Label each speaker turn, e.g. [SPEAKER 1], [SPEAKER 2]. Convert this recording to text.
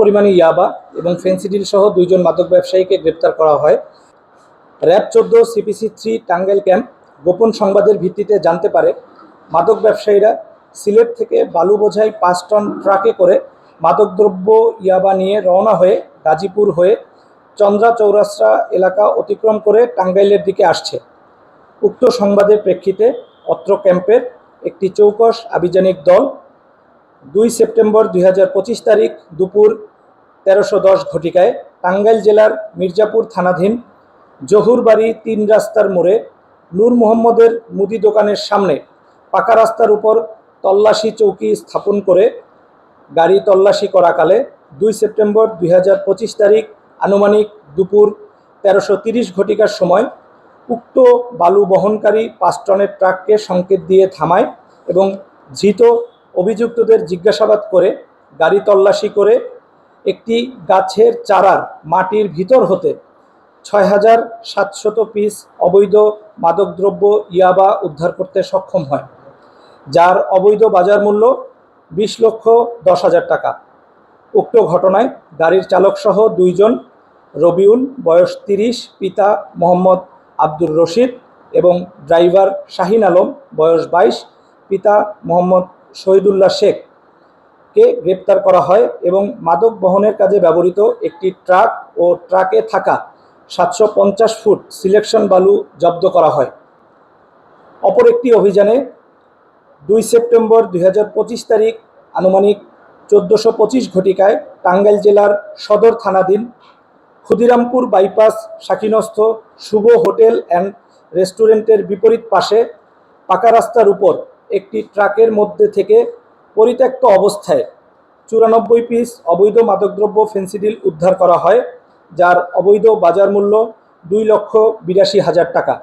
[SPEAKER 1] পরিমাণে ইয়াবা এবং ফেন্সিডিল সহ দুইজন মাদক ব্যবসায়ীকে গ্রেপ্তার করা হয়। র্যাব চোদ্দ সিপিসি থ্রি টাঙ্গাইল ক্যাম্প গোপন সংবাদের ভিত্তিতে জানতে পারে, মাদক ব্যবসায়ীরা সিলেট থেকে বালু বোঝাই পাঁচ টন ট্রাকে করে মাদকদ্রব্য ইয়াবা নিয়ে রওনা হয়ে গাজীপুর হয়ে চন্দ্রা চৌরাস্তা এলাকা অতিক্রম করে টাঙ্গাইলের দিকে আসছে। উক্ত সংবাদের প্রেক্ষিতে অত্র ক্যাম্পের একটি চৌকস আভিযানিক দল দুই সেপ্টেম্বর দুই হাজার পঁচিশ তারিখ দুপুর তেরোশো দশ ঘটিকায় টাঙ্গাইল জেলার মির্জাপুর থানাধীন জহুরবাড়ি তিন রাস্তার মোড়ে নূর মোহাম্মদের মুদি দোকানের সামনে পাকা রাস্তার উপর তল্লাশি চৌকি স্থাপন করে গাড়ি তল্লাশি করাকালে দুই সেপ্টেম্বর দুই হাজার পঁচিশ তারিখ আনুমানিক দুপুর তেরোশো তিরিশ ঘটিকার সময় উক্ত বালু বহনকারী পাঁচ টনের ট্রাককে সংকেত দিয়ে থামায় এবং ধৃত অভিযুক্তদের জিজ্ঞাসাবাদ করে, গাড়ি তল্লাশি করে একটি গাছের চারার মাটির ভিতর হতে ছয় হাজার সাতশত পিস অবৈধ মাদকদ্রব্য ইয়াবা উদ্ধার করতে সক্ষম হয়, যার অবৈধ বাজার মূল্য বিশ লক্ষ দশ হাজার টাকা। উক্ত ঘটনায় গাড়ির চালকসহ দুইজন, রবিউল বয়স তিরিশ, পিতা মোহাম্মদ আব্দুর রশিদ এবং ড্রাইভার শাহিন আলম বয়স বাইশ, পিতা মোহাম্মদ শহীদুল্লাহ শেখ কে গ্রেপ্তার করা হয় এবং মাদক বহনের কাজে ব্যবহৃত একটি ট্রাক ও ট্রাকে থাকা সাতশো পঞ্চাশ ফুট সিলেকশন বালু জব্দ করা হয়। অপর একটি অভিযানে দুই সেপ্টেম্বর দুই হাজার পঁচিশ তারিখ আনুমানিক চোদ্দোশো পঁচিশ ঘটিকায় টাঙ্গাইল জেলার সদর থানাধীন ক্ষুদিরামপুর বাইপাস শাকিনস্থ শুভ হোটেল অ্যান্ড রেস্টুরেন্টের বিপরীত পাশে পাকা রাস্তার উপর একটি ট্রাকের মধ্যে থেকে পরিত্যক্ত অবস্থায় চুরানব্বই পিস অবৈধ মাদকদ্রব্য ফেন্সিডিল উদ্ধার করা হয়, যার অবৈধ বাজার মূল্য দুই লক্ষ বিরাশি হাজার টাকা।